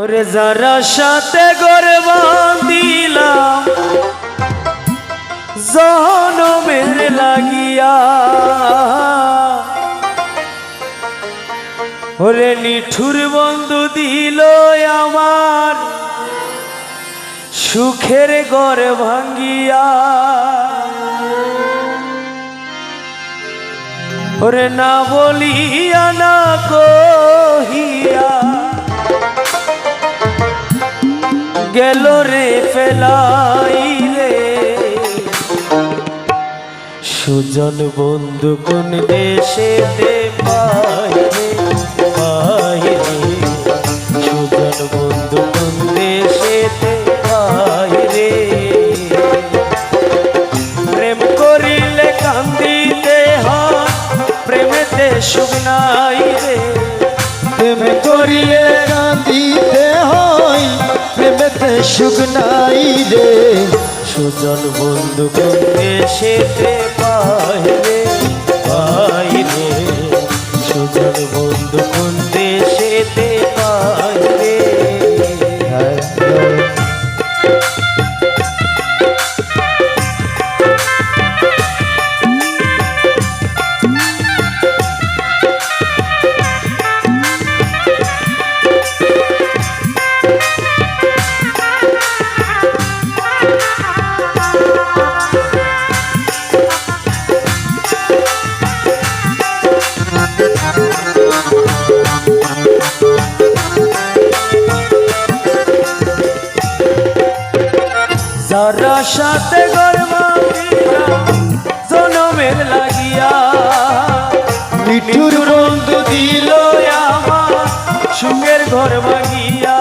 ওরে যারা সাথে গরবা দিলাম জনমের লাগিয়া, ওরে নিঠুর বন্ধু দিল আমার, সুখের ঘর ভাঙ্গিয়া। ওরে না বলিয়া না কহিয়া গেল রে ফেলাইলে। সুজন বন্ধু কোন দেশে পাই প্রেম করিলে কান্দিতে হয়। প্রেমেতে সুখ নাই রে। সুজন বন্ধু কোন সেতে পায় রে। যারা সাথে গর্বাঙ্গিয়া জনমের লাগিয়া। নিঠুর বন্ধু দিল আমার সুখের ঘর ভাঙিয়া।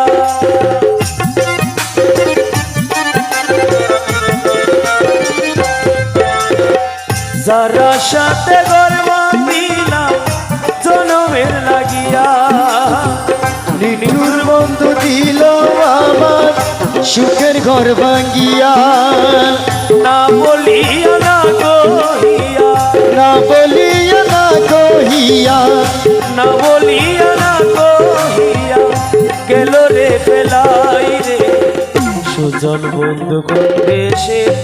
যারা সাথে গর্বাঙ্গিলা জনমের লাগিয়া। নিঠুর বন্ধু দিল সুখের ঘর ভাঙ্গিয়া। না বলিয়া না কহিয়া। না বলিয়া না কহিয়া। না বলিয়া না কহিয়া। গেল রে পেলাই রে। সুজন বন্ধু কোন দেশেতে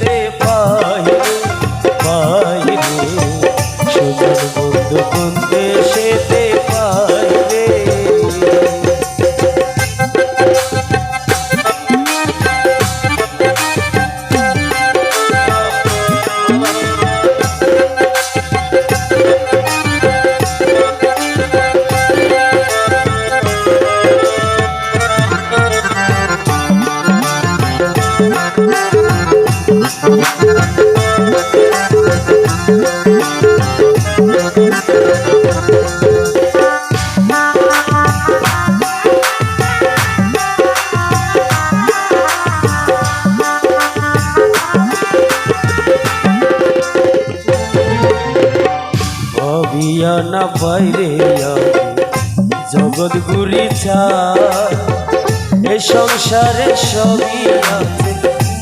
না বাইরে জগৎ গুরি এ সংসারে সবই আছে।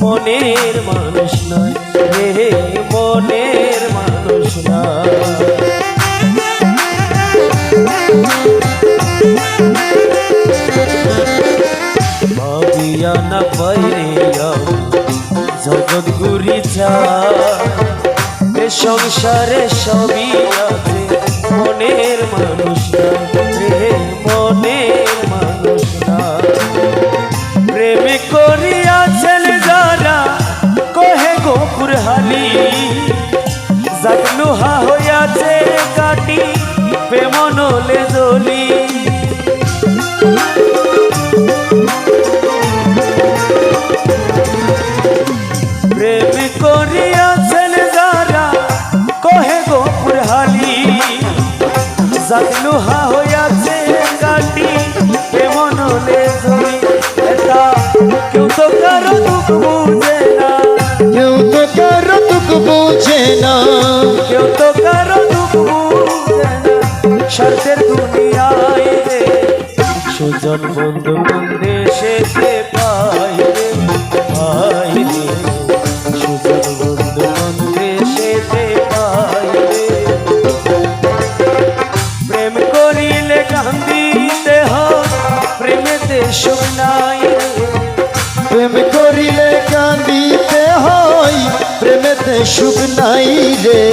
মনের মানুষ নয় রে, মনের মানুষ নয়। না বাইরে জগৎ এ সংসারে সবই আছে। মনের মানুষ রে মনের মানুষ প্রেম প্রেমে করিয়াছেন যারা, কহে গোপুর হালি। জাগলুহা হইয়াছে কাটি প্রেমনলে জলি। জাগলুহা হইয়াছে কাটি কেমন হলে জমি এটা? কেউ তো কারও দুঃখ বুঝে না। কেউ তো কারও দুঃখ বোঝে না। কেউ তো কারও দুঃখ বুঝে না। স্বার্থের দুনিয়ায় সুজন বন্ধু দেশে সুখ নাই রে।